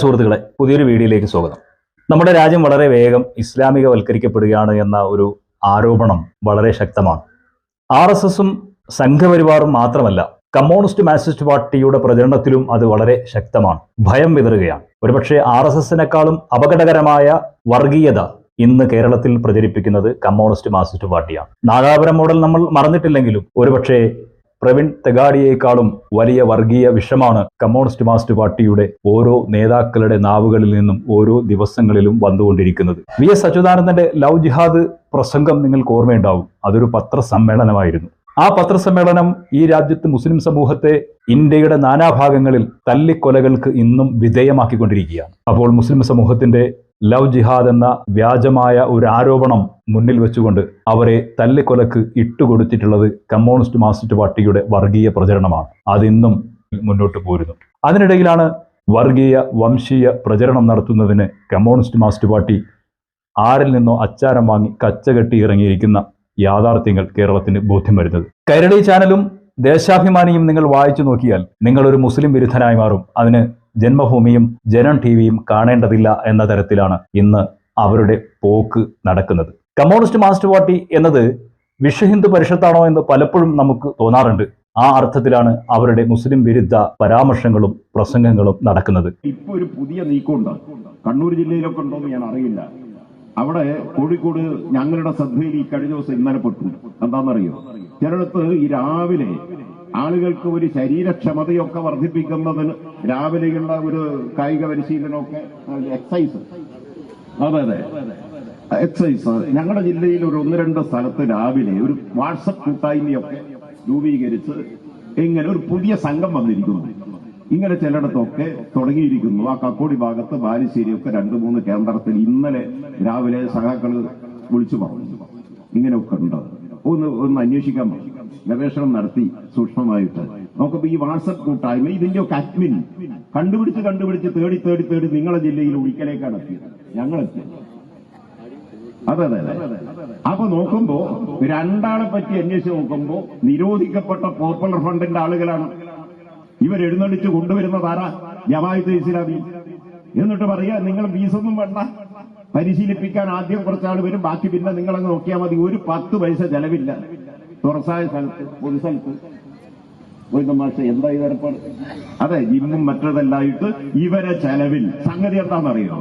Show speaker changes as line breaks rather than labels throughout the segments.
സുഹൃത്തുക്കളെ പുതിയൊരു വീഡിയോയിലേക്ക് സ്വാഗതം. നമ്മുടെ രാജ്യം വളരെ വേഗം ഇസ്ലാമികവൽക്കരിക്കപ്പെടുകയാണ് എന്ന ഒരു ആരോപണം വളരെ ശക്തമാണ്. ആർ എസ് എസും സംഘപരിവാറും മാത്രമല്ല കമ്മ്യൂണിസ്റ്റ് മാർക്സിസ്റ്റ് പാർട്ടിയുടെ പ്രചരണത്തിലും അത് വളരെ ശക്തമാണ്. ഭയം വിതറുകയാണ്. ഒരുപക്ഷെ ആർ എസ് എസിനേക്കാളും അപകടകരമായ വർഗീയത ഇന്ന് കേരളത്തിൽ പ്രചരിപ്പിക്കുന്നത് കമ്മ്യൂണിസ്റ്റ് മാർക്സിസ്റ്റ് പാർട്ടിയാണ്. നാദാപുരം മോഡൽ നമ്മൾ മറന്നിട്ടില്ലെങ്കിലും ഒരുപക്ഷെ പ്രവീൺ തെഗാഡിയേക്കാളും വലിയ വർഗീയ വിഷമാണ് കമ്മ്യൂണിസ്റ്റ് മാസ്റ്റ് പാർട്ടിയുടെ ഓരോ നേതാക്കളുടെ നാവുകളിൽ നിന്നും ഓരോ ദിവസങ്ങളിലും വന്നുകൊണ്ടിരിക്കുന്നത്. വി. എസ്. അച്യുതാനന്ദന്റെ ലവ് ജിഹാദ് പ്രസംഗം നിങ്ങൾക്ക് ഓർമ്മയുണ്ടാവും. അതൊരു പത്രസമ്മേളനമായിരുന്നു. ആ പത്രസമ്മേളനം ഈ രാജ്യത്ത് മുസ്ലിം സമൂഹത്തെ ഇന്ത്യയുടെ നാനാഭാഗങ്ങളിൽ തല്ലിക്കൊലകൾക്ക് ഇന്നും വിധേയമാക്കിക്കൊണ്ടിരിക്കുകയാണ്. അപ്പോൾ മുസ്ലിം സമൂഹത്തിന്റെ ലവ് ജിഹാദ് എന്ന വ്യാജമായ ഒരു ആരോപണം മുന്നിൽ വെച്ചുകൊണ്ട് അവരെ തല്ലിക്കൊലക്ക് ഇട്ടുകൊടുത്തിട്ടുള്ളത് കമ്മ്യൂണിസ്റ്റ് മാർക്സിസ്റ്റ് പാർട്ടിയുടെ വർഗീയ പ്രചരണമാണ്. അതിന്നും മുന്നോട്ട് പോരുന്നു. അതിനിടയിലാണ് വർഗീയ വംശീയ പ്രചരണം നടത്തുന്നതിന് കമ്മ്യൂണിസ്റ്റ് മാർക്സിസ്റ്റ് പാർട്ടി ആരിൽ നിന്നോ അച്ചാരം വാങ്ങി കച്ചകെട്ടി ഇറങ്ങിയിരിക്കുന്ന യാഥാർത്ഥ്യങ്ങൾ കേരളത്തിന് ബോധ്യം വരുന്നത്. കൈരളി ചാനലും ദേശാഭിമാനിയും നിങ്ങൾ വായിച്ചു നോക്കിയാൽ നിങ്ങളൊരു മുസ്ലിം വിരുദ്ധനായി മാറും. അതിന് ജന്മഭൂമിയും ജനം ടി വിയും കാണേണ്ടതില്ല എന്ന തരത്തിലാണ് ഇന്ന് അവരുടെ പോക്ക് നടക്കുന്നത്. കമ്മ്യൂണിസ്റ്റ് മാർക്സിസ്റ്റ് പാർട്ടി എന്നത് വിശ്വഹിന്ദു പരിഷത്താണോ എന്ന് പലപ്പോഴും നമുക്ക് തോന്നാറുണ്ട്. ആ അർത്ഥത്തിലാണ് അവരുടെ മുസ്ലിം വിരുദ്ധ പരാമർശങ്ങളും പ്രസംഗങ്ങളും നടക്കുന്നത്.
ഇപ്പൊ ഒരു പുതിയ നീക്കമുണ്ട്. കണ്ണൂർ ജില്ലയിലൊക്കെ ഉണ്ടോ എന്ന് ഞാൻ അറിയില്ല. അവിടെ കോഴിക്കോട് ഞങ്ങളുടെ ശ്രദ്ധയിൽ ഈ കഴിഞ്ഞ ദിവസം ഇന്നലെ പെട്ടു. എന്താണെന്നറിയോ? ചിലയിടത്ത് ഈ രാവിലെ ആളുകൾക്ക് ഒരു ശരീരക്ഷമതയൊക്കെ വർദ്ധിപ്പിക്കുന്നതിന് രാവിലെയുള്ള ഒരു കായിക പരിശീലനമൊക്കെ എക്സസൈസ് അതെ അതെ. എക്സസൈസ് ഞങ്ങളുടെ ജില്ലയിൽ ഒരു ഒന്ന് രണ്ട് സ്ഥലത്ത് രാവിലെ ഒരു വാട്സപ്പ് കൂട്ടായ്മയൊക്കെ രൂപീകരിച്ച് ഇങ്ങനെ ഒരു പുതിയ സംഘം വന്നിരിക്കുന്നു. ഇങ്ങനെ ചിലയിടത്തൊക്കെ തുടങ്ങിയിരിക്കുന്നു. ആ കക്കോടി ഭാഗത്ത് ബാലുശ്ശേരിയൊക്കെ രണ്ട് മൂന്ന് കേന്ദ്രത്തിൽ ഇന്നലെ രാവിലെ സഖാക്കൾ വിളിച്ചു പറഞ്ഞു. ഇങ്ങനെയൊക്കെ ഉണ്ട്. ഒന്ന് ഒന്ന് അന്വേഷിക്കാൻ പറഞ്ഞു. ഗവേഷണം നടത്തി സൂക്ഷ്മമായിട്ട്. നോക്കുമ്പോ ഈ വാട്സപ്പ് കൂട്ടായ്മ ഇതിന്റെ ഒക്കെ അഡ്മിൻ. കണ്ടുപിടിച്ച് കണ്ടുപിടിച്ച് തേടി തേടി തേടി നിങ്ങളെ ജില്ലയിൽ ഒഴിക്കലേക്കാണ് എത്തിയത്. ഞങ്ങളെത്തിയത് അതെ അതെ അതെ. അപ്പൊ നോക്കുമ്പോ രണ്ടാളെ പറ്റി അന്വേഷിച്ച് നോക്കുമ്പോ നിരോധിക്കപ്പെട്ട പോപ്പുലർ ഫണ്ടിന്റെ ആളുകളാണ്. ഇവർ എഴുന്നള്ളിച്ച് കൊണ്ടുവരുന്നത് ആരാ? ജമായത്ത് ഇസ്ലാമി. എന്നിട്ട് പറയാ നിങ്ങൾ ഫീസൊന്നും വേണ്ട. പരിശീലിപ്പിക്കാൻ ആദ്യം കുറച്ചാൾ വരും ബാക്കി പിന്നെ നിങ്ങളങ്ങ് നോക്കിയാൽ മതി. ഒരു പത്ത് പൈസ ചെലവില്ല. തുറസായ സ്ഥലത്ത് പൊതു സ്ഥലത്ത്. പോയിട്ട് മാഷ എന്താ ഇത് ഏർപ്പാട് അതെ ജിമ്മും മറ്റതെല്ലായിട്ട് ഇവരെ ചെലവിൽ സംഗതി എന്താണെന്നറിയോ?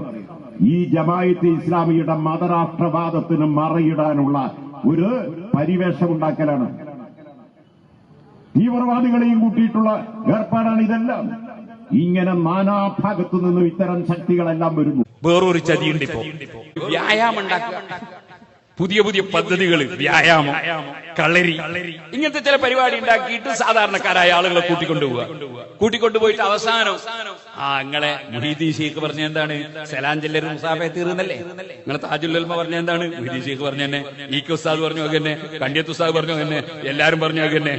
ഈ ജമായത്ത് ഇസ്ലാമിയുടെ മതരാഷ്ട്രവാദത്തിന് മറയിടാനുള്ള ഒരു പരിവേഷം ഉണ്ടാക്കലാണ് തീവ്രവാദികളെയും കൂട്ടിയിട്ടുള്ള ഏർപ്പാടാണ് ഇതെല്ലാം. ഇങ്ങനെ നാനാഭാഗത്തു നിന്നും ഇത്തരം ശക്തികളെല്ലാം വരുന്നു.
വേറൊരു ചതിയുണ്ട് വ്യായാമം ഉണ്ടാക്കുക. പുതിയ പുതിയ പദ്ധതികൾ വ്യായാമം കളരി. ഇങ്ങനത്തെ ചില പരിപാടി ഉണ്ടാക്കിയിട്ട് സാധാരണക്കാരായ ആളുകളെ കൂട്ടിക്കൊണ്ടുപോവുക. കൂട്ടിക്കൊണ്ടുപോയിട്ട് അവസാനം ആ നിങ്ങളെ മുഹീദ്ദീൻ ഷെയ്ഖ് പറഞ്ഞ എന്താണ്? സലാം ജില്ലരും മുസാഫെ തീർന്നല്ലേ നിങ്ങളെ താജുല്ലൽമ പറഞ്ഞ എന്താണ്? മുഹീദ്ദീൻ ഷെയ്ഖ് പറഞ്ഞ തന്നെ ഈ കെ ഉസ്താദ് പറഞ്ഞു തന്നെ കണ്ടിയത്ത് ഉസ്താദ് പറഞ്ഞു തന്നെ എല്ലാരും പറഞ്ഞു തന്നെ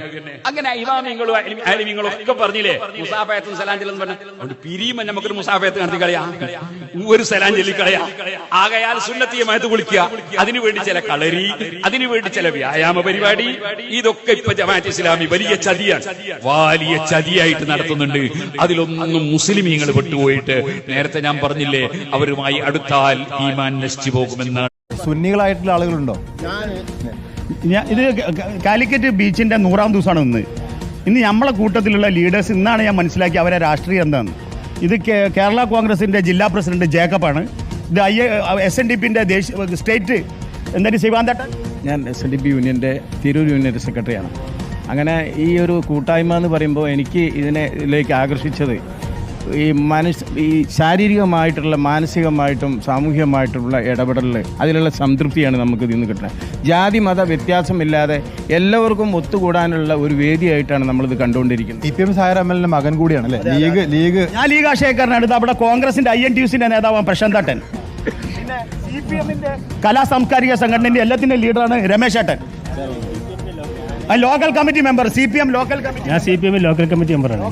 അങ്ങനെ ഇമാമിങ്ങളും ഒക്കെ പറഞ്ഞില്ലേ? മുസാഫയത്തും സലാം പറഞ്ഞു പിരിയുമ്പോ നമുക്കൊരു മുസാഫയത്ത് നടത്തി കളയാ ഒരു സലാം കളയാ ആകയാൽ സുന്നത്തിയമായത് വിളിക്കുക. അതിനുവേണ്ടി ചില കളരി അതിനുവേണ്ടി ചില വ്യായാമ പരിപാടി. ഇതൊക്കെ ഇപ്പൊ ജമാഅത്ത് ഇസ്ലാമി വലിയ ചതിയാണ്. വലിയ ചതിയായിട്ട് നടത്തുന്നുണ്ട്. അതിലൊന്നും മുസ്ലിമീങ്ങൾ വിട്ടുപോയിട്ട് നേരത്തെ ഞാൻ പറഞ്ഞില്ലേ അവരുമായി അടുത്താൽ ഈമാൻ നശിച്ചു പോകുമെന്നാണ്.
സുന്നികളായിട്ടുള്ള ആളുകളുണ്ടോ?
ഞാൻ ഇത് കാലിക്കറ്റ് ബീച്ചിന്റെ നൂറാം ദിവസമാണ് ഇന്ന്. ഇന്ന് നമ്മളെ കൂട്ടത്തിലുള്ള ലീഡേഴ്സ് ഇന്നാണ് ഞാൻ മനസ്സിലാക്കി അവരെ രാഷ്ട്രീയം എന്താണ് ഇത് കേരള കോൺഗ്രസിന്റെ ജില്ലാ പ്രസിഡന്റ് ജേക്കബാണ്. ഇത് ഐ എസ് എൻ ഡി പിന്റെ ദേശീയ സ്റ്റേറ്റ് എന്തായാലും ശിവാന്തേട്ടൻ
ഞാൻ എസ് എൻ ഡി പി യൂണിയന്റെ തിരൂർ യൂണിയന്റെ സെക്രട്ടറിയാണ്. അങ്ങനെ ഈ ഒരു കൂട്ടായ്മ എന്ന് പറയുമ്പോൾ എനിക്ക് ഇതിനെ ഇതിലേക്ക് ആകർഷിച്ചത് ഈ മനസ് ഈ ശാരീരികമായിട്ടുള്ള മാനസികമായിട്ടും സാമൂഹികമായിട്ടുള്ള ഇടപെടലിൽ അതിലുള്ള സംതൃപ്തിയാണ് നമുക്ക് ഇതിൽ നിന്ന് കിട്ടുന്നത്. ജാതി മത വ്യത്യാസമില്ലാതെ എല്ലാവർക്കും ഒത്തുകൂടാനുള്ള ഒരു വേദിയായിട്ടാണ് നമ്മളിത് കണ്ടുകൊണ്ടിരിക്കുന്നത്.
സി പി എം സായർ എം എല്ലിന്റെ മകൻ കൂടിയാണ് അല്ലേ? League league.
ഞാൻ ലീഗ് ആശയക്കാരനടുത്ത് അവിടെ കോൺഗ്രസിന്റെ ഐ എൻ ടി യുസിന്റെ നേതാവാണ് പ്രശാന്തട്ടൻ പിന്നെ കലാ സാംസ്കാരിക സംഘടനയുടെ എല്ലാത്തിന്റെ ലീഡറാണ് രമേശ് ഏട്ടൻ. ആ, local committee member C P M local committee
ഞാൻ C P M local committee മെമ്പറാണ്.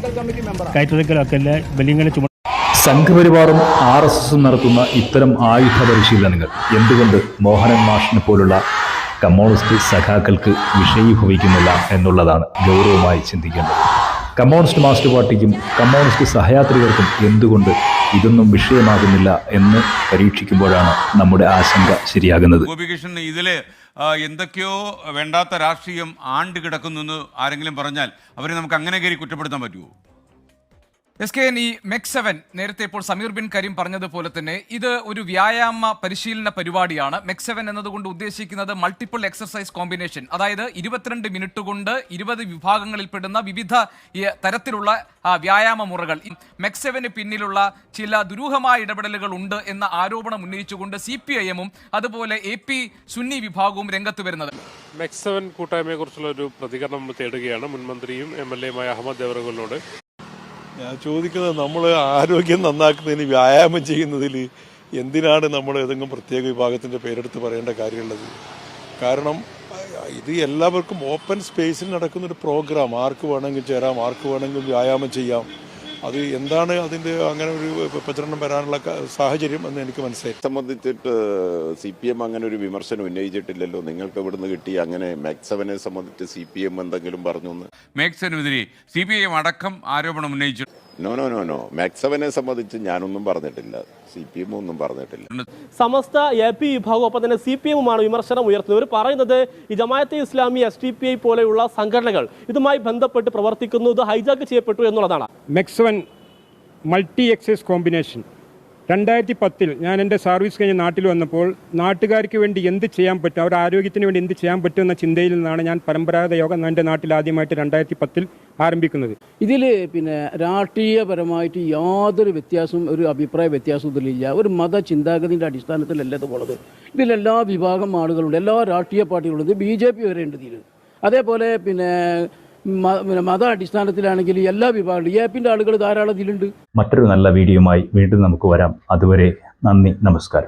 കയറ്റുറക്കലൊക്കെ ബലിങ്ങളെ ചുമ
സംഘപരിവാറും ആർ എസ് എസും നടത്തുന്ന ഇത്തരം ആയുധ പരിശീലനങ്ങൾ എന്തുകൊണ്ട് മോഹനൻ മാഷിനെ പോലുള്ള കമ്മ്യൂണിസ്റ്റ് സഖാക്കൾക്ക് വിഷയീഭവിക്കുന്നില്ല എന്നുള്ളതാണ് ഗൗരവമായി ചിന്തിക്കേണ്ടത്. കമ്മ്യൂണിസ്റ്റ് മാസ്റ്റർ പാർട്ടിക്കും കമ്മ്യൂണിസ്റ്റ് സഹയാത്രികർക്കും എന്തുകൊണ്ട് ഇതൊന്നും വിഷയമാകുന്നില്ല എന്ന് പരീക്ഷിക്കുമ്പോഴാണ് നമ്മുടെ ആശങ്ക ശരിയാകുന്നത്.
ഗോപികൃഷ്ണൻ ഇതിൽ എന്തൊക്കെയോ വേണ്ടാത്ത രാഷ്ട്രീയം ആണ്ട് കിടക്കുന്നു എന്ന് ആരെങ്കിലും പറഞ്ഞാൽ അവരെ നമുക്ക് അങ്ങനെ കയറി കുറ്റപ്പെടുത്താൻ പറ്റുമോ
എസ് കെ എൻ ഈ മെക് സെവൻ നേരത്തെ ഇപ്പോൾ സമീർ ബിൻ കരീം പറഞ്ഞതുപോലെ തന്നെ ഇത് ഒരു വ്യായാമ പരിശീലന പരിപാടിയാണ്. മെക് സെവൻ എന്നതുകൊണ്ട് ഉദ്ദേശിക്കുന്നത് മൾട്ടിപ്പിൾ എക്സർസൈസ് കോമ്പിനേഷൻ അതായത് ഇരുപത്തിരണ്ട് മിനിറ്റ് കൊണ്ട് ഇരുപത് വിഭാഗങ്ങളിൽപ്പെടുന്ന വിവിധ തരത്തിലുള്ള വ്യായാമ മുറകൾ. മെക് സെവന് പിന്നിലുള്ള ചില ദുരൂഹമായ ഇടപെടലുകൾ ഉണ്ട് എന്ന ആരോപണം ഉന്നയിച്ചുകൊണ്ട് സി പി ഐ എമ്മും അതുപോലെ എ പി സുന്നി വിഭാഗവും രംഗത്ത് വരുന്നത്.
മെക്സവൻ കൂട്ടായ്മയെക്കുറിച്ചുള്ള ഒരു പ്രതികരണം തേടുകയാണ്. മുൻമന്ത്രിയും എം എൽ എയുമായ അഹമ്മദ് ദേവറഗോളിനോട്
ഞാൻ ചോദിക്കുന്നത് നമ്മൾ ആരോഗ്യം നന്നാക്കുന്നതിന് വ്യായാമം ചെയ്യുന്നതിൽ എന്തിനാണ് നമ്മൾ ഏതെങ്കിലും പ്രത്യേക വിഭാഗത്തിന്റെ പേരെടുത്ത് പറയേണ്ട കാര്യമുള്ളത്? കാരണം ഇത് എല്ലാവർക്കും ഓപ്പൺ സ്പേസിൽ നടക്കുന്ന ഒരു പ്രോഗ്രാം ആർക്ക് വേണമെങ്കിൽ ചേരാം ആർക്ക് വേണമെങ്കിൽ വ്യായാമം ചെയ്യാം. അത് എന്താണ് അതിന്റെ അങ്ങനെ ഒരു പ്രചരണം വരാനുള്ള സാഹചര്യം എന്ന് എനിക്ക് മനസ്സിലായി.
സംബന്ധിച്ചിട്ട് സി പി എം അങ്ങനെ ഒരു വിമർശനം ഉന്നയിച്ചിട്ടില്ലല്ലോ. നിങ്ങൾക്ക് ഇവിടുന്ന് കിട്ടി? അങ്ങനെ മാക്സവനെ സംബന്ധിച്ച് സി പി എം എന്തെങ്കിലും പറഞ്ഞു എന്ന്
മേക്സനുമെതിരെ സി പി ഐ എം അടക്കം ആരോപണം ഉന്നയിച്ചു.
നോ നോ നോ നോ മാക്സവനെ സംബന്ധിച്ച് ഞാനൊന്നും പറഞ്ഞിട്ടില്ല. സി പി എം ഒന്നും പറഞ്ഞിട്ടില്ല.
സമസ്ത എ പി വിഭാഗം ഒപ്പം തന്നെ സി പി എമ്മുമാണ് വിമർശനം ഉയർത്തുന്നത്. ഇവർ പറയുന്നത് ഈ Jamaat-e Islami S D P I പോലെയുള്ള സംഘടനകൾ ഇതുമായി ബന്ധപ്പെട്ട് പ്രവർത്തിക്കുന്നു ഇത് ഹൈജാക്ക് ചെയ്യപ്പെട്ടു എന്നുള്ളതാണ്.
മെക്സവൻ മൾട്ടി എക്സൈസ് കോമ്പിനേഷൻ രണ്ടായിരത്തി പത്തിൽ ഞാൻ എന്റെ സർവീസ് കഴിഞ്ഞ് നാട്ടിൽ വന്നപ്പോൾ നാട്ടുകാർക്ക് വേണ്ടി എന്ത് ചെയ്യാൻ പറ്റും അവരുടെ ആരോഗ്യത്തിന് വേണ്ടി എന്ത് ചെയ്യാൻ പറ്റും എന്ന ചിന്തയിൽ നിന്നാണ് ഞാൻ പരമ്പരാഗത യോഗം എന്റെ നാട്ടിൽ ആദ്യമായിട്ട് രണ്ടായിരത്തി പത്തിൽ ആരംഭിക്കുന്നത്.
ഇതിൽ പിന്നെ രാഷ്ട്രീയപരമായിട്ട് യാതൊരു വ്യത്യാസവും ഒരു അഭിപ്രായ വ്യത്യാസവും ഇതിലില്ല. ഒരു മത ചിന്താഗതിന്റെ അടിസ്ഥാനത്തിലല്ല ഇത് പോണത് ഇതിലെല്ലാ വിഭാഗം ആളുകളുണ്ട് എല്ലാ രാഷ്ട്രീയ പാർട്ടികളുണ്ട് ബി ജെ പി വരെ ഉണ്ട് അതേപോലെ പിന്നെ മത അടിസ്ഥാനത്തിലാണെങ്കിൽ എല്ലാ വിഭാഗങ്ങളും എ പിന്റെ ആളുകൾ ധാരാളം ഇതിലുണ്ട്.
മറ്റൊരു നല്ല വീഡിയോയുമായി വീണ്ടും നമുക്ക് വരാം. അതുവരെ നന്ദി നമസ്കാരം.